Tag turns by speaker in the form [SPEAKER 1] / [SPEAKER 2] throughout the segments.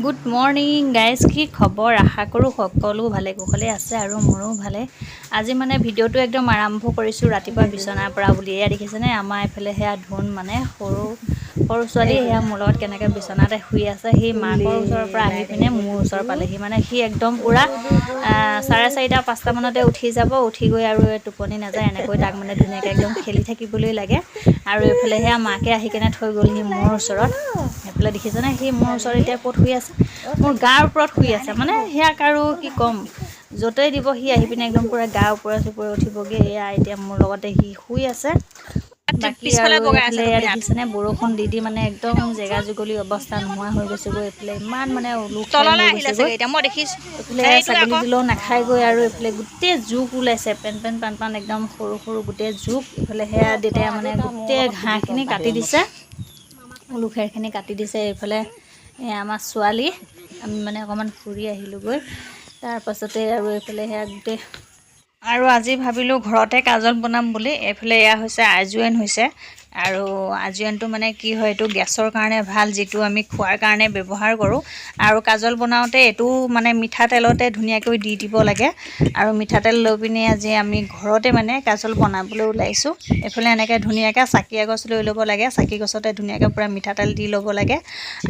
[SPEAKER 1] Good morning guys কি খবৰ? আশা কৰোঁ সকলো ভালে কুশলে আছে আৰু মোৰো ভালে। আজি মানে ভিডিঅ'টো একদম আৰম্ভ কৰিছোঁ ৰাতিপুৱা বিচনাৰ পৰা বুলি এয়া দেখিছেনে? আমাৰ এইফালে সেয়া ধুন মানে সৰু সৰু ছোৱালী সেয়া মোৰ লগত কেনেকৈ বিচনাতে শুই আছে সি মাকৰ ওচৰৰ পৰা আহি পিনে মোৰ ওচৰ পালেহি। মানে সি একদম পূৰা চাৰে চাৰিটা পাঁচটামানতে উঠি যাব উঠি গৈ আৰু টোপনি নাযায় এনেকৈ তাক মানে ধুনীয়াকৈ একদম খেলি থাকিবলৈ লাগে। আৰু এইফালে সেয়া মাকে আহি কেনে থৈ গ'লহি মোৰ ওচৰত। সেইফালে দেখিছেনে? সি মোৰ ওচৰত এতিয়া ক'ত শুই আছে? মোৰ গাৰ ওপৰত শুই আছে। মানে সেয়াক আৰু কি ক'ম? য'তেই দিব সি আহি পিনে একদম পূৰা গাৰ ওপৰে চোপৰে উঠিবগৈ। এয়া এতিয়া মোৰ লগতে সি শুই আছে। বাকী
[SPEAKER 2] পিছফালে
[SPEAKER 1] আৰু এইফালে। দেখিছেনে? বৰষুণ দি দি মানে একদম জেগা জুগলি অৱস্থা নোহোৱা হৈ গৈছেগৈ এইফালে ইমান মানে এইফালে ছাগলী দিলেও নাখায়গৈ আৰু এইফালে গোটেই জোক ওলাইছে পেন পেন পান পান একদম সৰু সৰু গোটেই জোক। এইফালে সেয়া দেউতাই মানে গোটেই ঘাঁহখিনি কাটি দিছে। উলুখেৰখিনি কাটি দিছে এইফালে। আমাৰ ছোৱালী। আমি মানে অকণমান ফুৰি আহিলোঁগৈ তাৰপাছতে আৰু এইফালে সেয়া গোটেই আৰু আজি ভাবিলোঁ ঘৰতে কাজল বনাম বুলি। এইফালে এয়া হৈছে আজুৱেন হৈছে। আৰু আজুৱেনটো মানে কি হয় এইটো গেছৰ কাৰণে ভাল যিটো আমি খোৱাৰ কাৰণে ব্যৱহাৰ কৰোঁ। আৰু কাজল বনাওঁতে এইটো মানে মিঠাতেলতে ধুনীয়াকৈ দি দিব লাগে। আৰু মিঠাতেল লৈ পিনি আজি আমি ঘৰতে মানে কাজল বনাবলৈ ওলাইছোঁ। এইফালে এনেকৈ ধুনীয়াকৈ চাকি এগছ লৈ ল'ব লাগে। চাকি গছতে ধুনীয়াকৈ পূৰা মিঠাতেল দি ল'ব লাগে।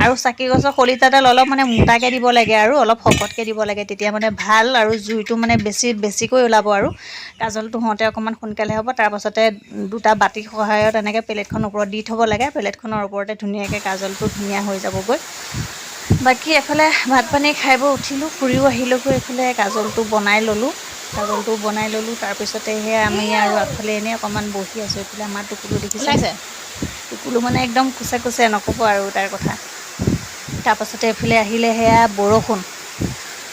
[SPEAKER 1] আৰু চাকি গছৰ শলিতাডাল অলপ মানে মোটাকৈ দিব লাগে আৰু অলপ শকতকৈ দিব লাগে। তেতিয়া মানে ভাল আৰু জুইটো মানে বেছি বেছিকৈ ওলাব আৰু। কাজলটো হওঁতে অকণমান সোনকালে হ'ব। তাৰপাছতে দুটা বাতিৰ সহায়ত এনেকৈ প্লেটখন ওপৰত দি থ'ব লাগে প্লেটখনৰ ওপৰতে ধুনীয়াকৈ কাজলটো ধুনীয়া হৈ যাবগৈ। বাকী এফালে ভাত পানী খাই বৈ উঠিলোঁ ফুৰিও আহিলোঁগৈ এইফালে কাজলটো বনাই ল'লোঁ। কাজলটো বনাই ল'লোঁ তাৰপিছতে সেয়া আমি আৰু আগফালে এনেই অকণমান বহি আছোঁ এইফালে আমাৰ টুকুলো দেখিছে? টুকুলো মানে একদম কোচে কোচে নক'ব আৰু তাৰ কথা। তাৰপাছতে এইফালে আহিলে সেয়া বৰষুণ।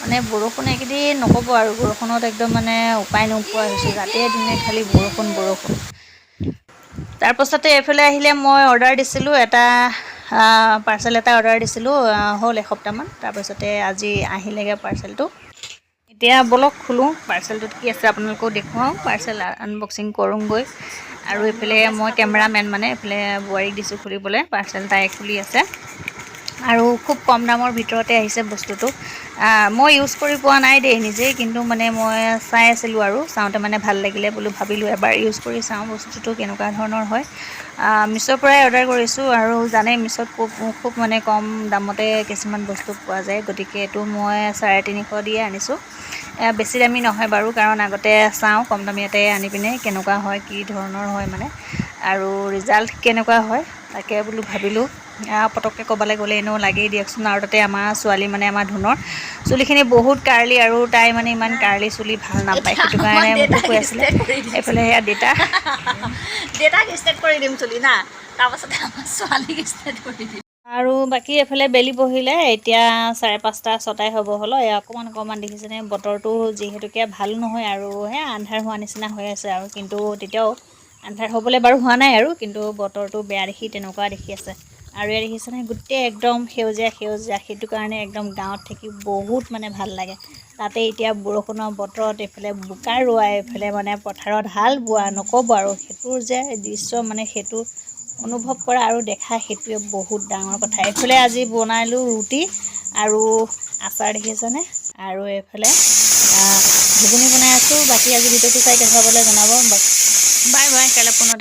[SPEAKER 1] মানে বৰষুণ এইকেইদিন নক'ব আৰু বৰষুণত একদম মানে উপায় নোপোৱা হৈছোঁ ৰাতিয়ে দিনে খালি বৰষুণ বৰষুণ। তাৰপাছতে এইফালে আহিলে মই অৰ্ডাৰ দিছিলোঁ, এটা পাৰ্চেল এটা অৰ্ডাৰ দিছিলোঁ হ'ল এসপ্তাহমান। তাৰপাছতে আজি আহিলেগৈ পাৰ্চেলটো এতিয়া বলক খোলোঁ পাৰ্চেলটোত কি আছে আপোনালোকক দেখুৱাওঁ পাৰ্চেল আনবক্সিং কৰোঁগৈ। আৰু এইফালে মই কেমেৰামেন মানে এইফালে বোৱাৰীক দিছোঁ খুলিবলৈ পাৰ্চেল তাই খুলি আছে। আৰু খুব কম দামৰ ভিতৰতে আহিছে বস্তুটো। মই ইউজ কৰি পোৱা নাই দেই নিজেই কিন্তু মানে মই চাই আছিলোঁ আৰু চাওঁতে মানে ভাল লাগিলে বোলো ভাবিলোঁ এবাৰ ইউজ কৰি চাওঁ বস্তুটো কেনেকুৱা ধৰণৰ হয়। মিছ'ৰ পৰাই অৰ্ডাৰ কৰিছোঁ আৰু জানেই মিছ'ত খুব খুব মানে কম দামতে কিছুমান বস্তু পোৱা যায় গতিকে এইটো মই চাৰে তিনিশ দিয়ে আনিছোঁ। বেছি দামী নহয় বাৰু কাৰণ আগতে চাওঁ কম দামীয়াতে আনি পিনে কেনেকুৱা হয় কি ধৰণৰ হয় মানে। আৰু ৰিজাল্ট কেনেকুৱা হয় তাকে বোলো ভাবিলোঁ পটককৈ ক'ৰবালৈ গ'লে এনেও লাগেই দিয়কচোন আৰু তাতে আমাৰ ছোৱালী মানে আমাৰ ধুনৰ। চুলিখিনি বহুত কাৰ্লি আৰু তাই মানে ইমান কাৰ্লি চুলি ভাল নাপায় সেইটো কাৰণে মোকো কৈ আছিলে। এইফালে সেয়া দেউতা।
[SPEAKER 2] দেউতাক ষ্টেট কৰি দিম চুলি না তাৰপাছতে আমাৰ ছোৱালীক ষ্টেট কৰি দিম।
[SPEAKER 1] আৰু বাকী এইফালে বেলি বহিলে এতিয়া চাৰে পাঁচটা ছটাই হ'ব হ'ল এয়া অকণমান অকণমান দেখিছেনে বতৰটো যিহেতুকে ভাল নহয় আৰু সেয়া আন্ধাৰ হোৱা নিচিনা হৈ আছে আৰু কিন্তু তেতিয়াও আন্ধাৰ হ'বলৈ বাৰু হোৱা নাই আৰু কিন্তু বতৰটো বেয়া দেখি তেনেকুৱা দেখি আছে। আৰু ইয়াত দেখিছেনে গোটেই একদম সেউজীয়া সেউজীয়া সেইটো কাৰণে একদম গাঁৱত থাকি বহুত মানে ভাল লাগে। তাতে এতিয়া বৰষুণৰ বতৰত এইফালে বোকা ৰোৱা এইফালে মানে পথাৰত হাল বোৱা নক'ব আৰু। সেইটোৰ যে দৃশ্য মানে সেইটো অনুভৱ কৰা আৰু দেখা সেইটোৱে বহুত ডাঙৰ কথা। এইফালে আজি বনালোঁ ৰুটি আৰু আচাৰ দেখিছেনে? আৰু এইফালে ঘুগুনি বনাই আছোঁ। বাকী আজি ভিডিঅ'টো চাই কেনেকুৱা পালে জনাব। बाय बाय त्याला पुन्हा